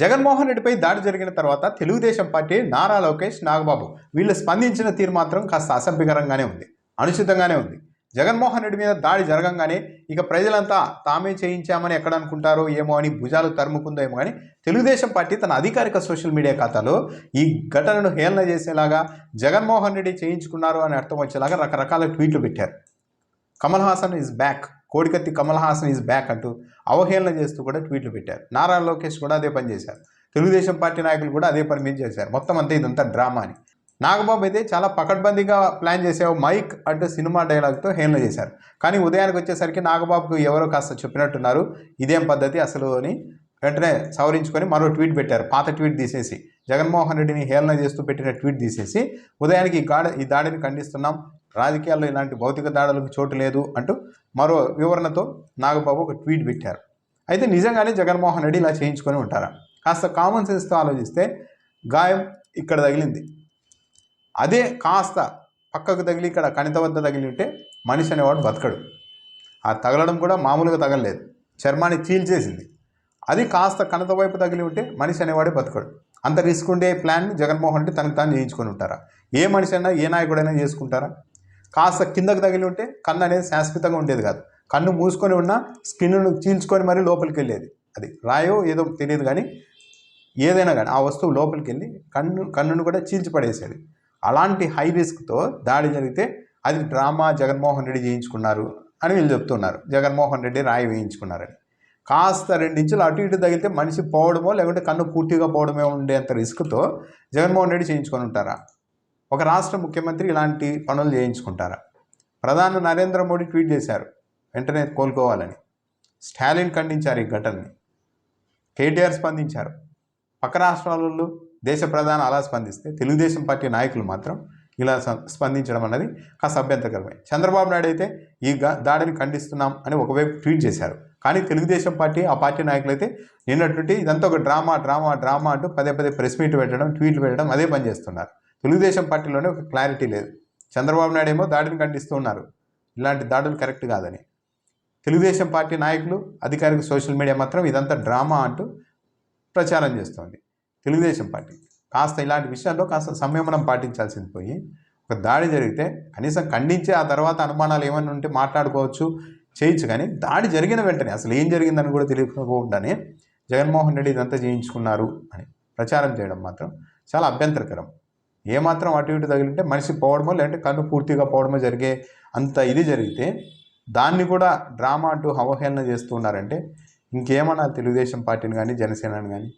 జగన్మోహన్ రెడ్డిపై దాడి జరిగిన తర్వాత తెలుగుదేశం పార్టీ నారా లోకేష్ నాగబాబు వీళ్ళు స్పందించిన తీరు మాత్రం కాస్త అసభ్యకరంగానే ఉంది. అనుచితంగానే ఉంది. జగన్మోహన్ రెడ్డి మీద దాడి జరగంగానే ఇక ప్రజలంతా తామే చేయించామని ఎక్కడ అనుకుంటారో ఏమో అని భుజాలు తరుముకుందో ఏమో కానీ తెలుగుదేశం పార్టీ తన అధికారిక సోషల్ మీడియా ఖాతాలో ఈ ఘటనను హేళన చేసేలాగా జగన్మోహన్ రెడ్డి చేయించుకున్నారు అని అర్థం వచ్చేలాగా రకరకాల ట్వీట్లు పెట్టారు. Kamal Haasan is back Kodikathi Kamal Haasan is back అంటూ అవహేళన చేస్తూ కూడా ట్వీట్లు పెట్టారు. నారా లోకేష్ కూడా అదే పని చేశారు. తెలుగుదేశం పార్టీ నాయకులు కూడా అదే పని మీద చేశారు. మొత్తం అంతా ఇదంతా డ్రామా అని. నాగబాబు అయితే చాలా పకడ్బందీగా ప్లాన్ చేసావు మైక్ అంటూ సినిమా డైలాగ్తో హేళన చేశారు. కానీ ఉదయానికి వచ్చేసరికి నాగబాబుకు ఎవరో కాస్త చెప్పినట్టున్నారు. ఇదేం పద్ధతి అసలు అని వెంటనే సవరించుకొని మరో ట్వీట్ పెట్టారు. పాత ట్వీట్ తీసేసి. జగన్మోహన్ రెడ్డిని హేళన చేస్తూ పెట్టిన ట్వీట్ తీసేసి. ఉదయానికి ఈ గాడ ఈ దాడిని ఖండిస్తున్నాం. రాజకీయాల్లో ఇలాంటి భౌతిక దాడులకు చోటు లేదు అంటూ మరో వివరణతో నాగబాబు ఒక ట్వీట్ పెట్టారు. అయితే నిజంగానే జగన్మోహన్ రెడ్డి ఇలా చేయించుకొని ఉంటారా? కాస్త కామన్ సెన్స్తో ఆలోచిస్తే గాయం ఇక్కడ తగిలింది. అదే కాస్త పక్కకు తగిలి ఇక్కడ కణిత వద్ద తగిలి ఉంటే మనిషి అనేవాడు బతకడు. ఆ తగలడం కూడా మామూలుగా తగలలేదు. చర్మాన్ని చీల్చేసింది అది కాస్త కణత వైపు తగిలి ఉంటే మనిషి అనేవాడే బతకడు. అంత రిస్క్ ఉండే ప్లాన్ జగన్మోహన్ రెడ్డి తనకు తాను చేయించుకొని ఉంటారా? ఏ మనిషి అయినా ఏ నాయకుడైనా చేసుకుంటారా? కాస్త కిందకు తగిలి ఉంటే కన్ను అనేది శాశ్వతంగా ఉండేది కాదు. కన్ను మూసుకొని ఉన్న స్కిన్ను చీల్చుకొని మరీ లోపలికి వెళ్ళేది. అది రాయో ఏదో తెలియదు కానీ ఏదైనా కానీ ఆ వస్తువు లోపలికి వెళ్ళి కన్ను కన్నును కూడా చీల్చిపడేసేది. అలాంటి హై రిస్క్తో దాడి జరిగితే అది డ్రామా జగన్మోహన్ రెడ్డి చేయించుకున్నారు అని వీళ్ళు చెప్తున్నారు. జగన్మోహన్ రెడ్డి రాయి వేయించుకున్నారని. కాస్త రెండించులు అటు ఇటు తగిలితే మనిషి పోవడమో లేకుంటే కన్ను పూర్తిగా పోవడమే ఉండేంత రిస్క్తో జగన్మోహన్ రెడ్డి చేయించుకొని ఉంటారా? ఒక రాష్ట్ర ముఖ్యమంత్రి ఇలాంటి పనులు చేయించుకుంటారా? ప్రధాని నరేంద్ర మోడీ ట్వీట్ చేశారు వెంటనే కోలుకోవాలని. స్టాలిన్ ఖండించారు ఈ ఘటనని. కేటీఆర్ స్పందించారు. పక్క రాష్ట్రాలలో దేశ ప్రధాని అలా స్పందిస్తే తెలుగుదేశం పార్టీ నాయకులు మాత్రం ఇలా స్పందించడం అన్నది కాస్త అభ్యంతరకరమే. చంద్రబాబు నాయుడు అయితే ఈ దాడిని ఖండిస్తున్నాం అని ఒకవైపు ట్వీట్ చేశారు. కానీ తెలుగుదేశం పార్టీ ఆ పార్టీ నాయకులు అయితే నిన్నటువంటి ఇదంతా ఒక డ్రామా డ్రామా డ్రామా అంటూ పదే పదే ప్రెస్ మీట్ పెట్టడం ట్వీట్లు పెట్టడం అదే పని చేస్తున్నారు. తెలుగుదేశం పార్టీలోనే ఒక క్లారిటీ లేదు. చంద్రబాబు నాయుడు ఏమో దాడిని ఖండిస్తూ ఉన్నారు. ఇలాంటి దాడులు కరెక్ట్ కాదని. తెలుగుదేశం పార్టీ నాయకులు అధికారిక సోషల్ మీడియా మాత్రం ఇదంతా డ్రామా అంటూ ప్రచారం చేస్తోంది తెలుగుదేశం పార్టీ. కాస్త ఇలాంటి విషయాల్లో కాస్త సంయమనం పాటించాల్సింది పోయి ఒక దాడి జరిగితే కనీసం ఖండించి ఆ తర్వాత అనుమానాలు ఏమైనా ఉంటే మాట్లాడుకోవచ్చు చేయొచ్చు కానీ దాడి జరిగిన వెంటనే అసలు ఏం జరిగిందని కూడా తెలియకపోకుండానే జగన్మోహన్ రెడ్డి ఇదంతా చేయించుకున్నారు అని ప్రచారం చేయడం మాత్రం చాలా అభ్యంతరకరం. ఏమాత్రం అటు ఇటు తగిలింటే మనిషి పోవడమో లేదంటే కన్ను పూర్తిగా పోవడమో జరిగే అంత ఇది జరిగితే దాన్ని కూడా డ్రామా అంటూ అవహేళన చేస్తూ ఉన్నారంటే ఇంకేమన్నా తెలుగుదేశం పార్టీని కానీ జనసేనని కానీ